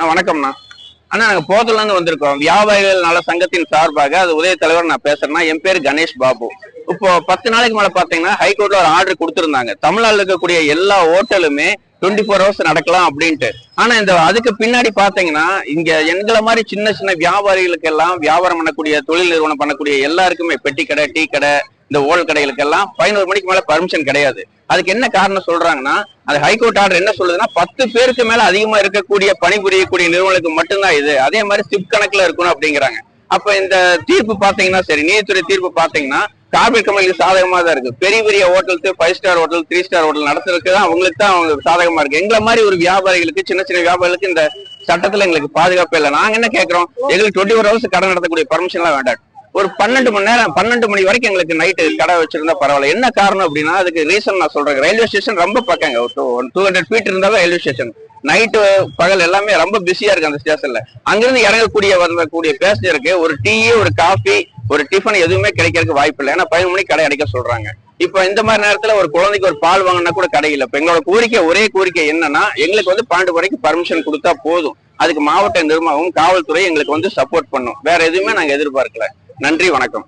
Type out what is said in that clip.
அண்ணா வணக்கம்ண்ணா. அண்ணா நாங்கள் போத்தூர்ல வந்திருக்கோம். வியாபாரிகள் நல சங்கத்தின் சார்பாக அது உதய தலைவர் நான் பேசுறேன்னா என் பேர் கணேஷ் பாபு. இப்போ பத்து நாளைக்கு மேலே பாத்தீங்கன்னா ஹைகோர்ட்ல ஒரு ஆர்டர் கொடுத்துருந்தாங்க. தமிழ்நாட்டுல இருக்கக்கூடிய எல்லா ஹோட்டலுமே டுவெண்ட்டி ஃபோர் ஹவர்ஸ் நடக்கலாம் அப்படின்ட்டு. ஆனா இந்த அதுக்கு பின்னாடி பாத்தீங்கன்னா இங்க எங்களை மாதிரி சின்ன சின்ன வியாபாரிகளுக்கு எல்லாம் வியாபாரம் பண்ணக்கூடிய தொழில் நிறுவனம் பண்ணக்கூடிய எல்லாருக்குமே பெட்டி கடை டீ கடை இந்த ஓல் கடைகளுக்கு எல்லாம் பதினோரு மணிக்கு மேல பர்மிஷன் கிடையாது. அதுக்கு என்ன காரணம் சொல்றாங்கன்னா அது ஹைகோர்ட் ஆர்டர் என்ன சொல்லுதுன்னா பத்து பேருக்கு மேல அதிகமா இருக்கக்கூடிய பணிபுரியக்கூடிய நிறுவனங்களுக்கு மட்டும்தான் இது. அதே மாதிரி சிப் கணக்குல இருக்கணும் அப்படிங்கிறாங்க. அப்ப இந்த தீர்ப்பு பாத்தீங்கன்னா சரி நீதித்துறை தீர்ப்பு பாத்தீங்கன்னா கார்பரேட் கம்பெனிக்கு சாதகமா தான் இருக்கு. பெரிய பெரிய ஹோட்டலுக்கு five star hotel three star hotel நடத்துறதுக்கு தான் அவங்களுக்கு தான் அவங்க சாதகமா இருக்கு. எங்களை மாதிரி ஒரு வியாபாரிகளுக்கு சின்ன சின்ன வியாபாரிகளுக்கு இந்த சட்டத்துல எங்களுக்கு பாதுகாப்பு இல்லை. நாங்க என்ன கேட்கறோம் எங்களுக்கு டுவெண்ட்டி ஃபோர் ஹவர்ஸ் கடை நடத்தக்கூடிய பர்மிஷன் எல்லாம் வேண்டாம். ஒரு பன்னெண்டு மணி நேரம் பன்னெண்டு மணி வரைக்கும் எங்களுக்கு நைட்டு கடை வச்சிருந்தா பரவாயில்ல. என்ன காரணம் அப்படின்னா அதுக்கு ரீசன் நான் சொல்றேன். ரயில்வே ஸ்டேஷன் ரொம்ப பக்கங்க. டூ டூ ஹண்ட்ரட் ஃபீட் இருந்தாலும் ரயில்வே ஸ்டேஷன் நைட்டு பகல் எல்லாமே ரொம்ப பிஸியா இருக்கு அந்த ஸ்டேஷன்ல அங்கிருந்து இறங்கக்கூடிய வரக்கூடிய பேசஞ்சருக்கு ஒரு டீ ஒரு காஃபி ஒரு டிஃபன் எதுவுமே கிடைக்கிறதுக்கு வாய்ப்பு இல்லை. ஏன்னா பதினொரு மணிக்கு கடை அடைக்க சொல்றாங்க. இப்போ இந்த மாதிரி நேரத்துல ஒரு குழந்தைக்கு ஒரு பால் வாங்கினா கூட கடை இல்லை. இப்ப எங்களோட கோரிக்கை ஒரே கோரிக்கை என்னன்னா எங்களுக்கு வந்து பன்னெண்டு வரைக்கும் பர்மிஷன் கொடுத்தா போதும். அதுக்கு மாவட்ட நிர்வாகம் காவல்துறை எங்களுக்கு வந்து சப்போர்ட் பண்ணும். வேற எதுவுமே நாங்க எதிர்பார்க்கல. நன்றி வணக்கம்.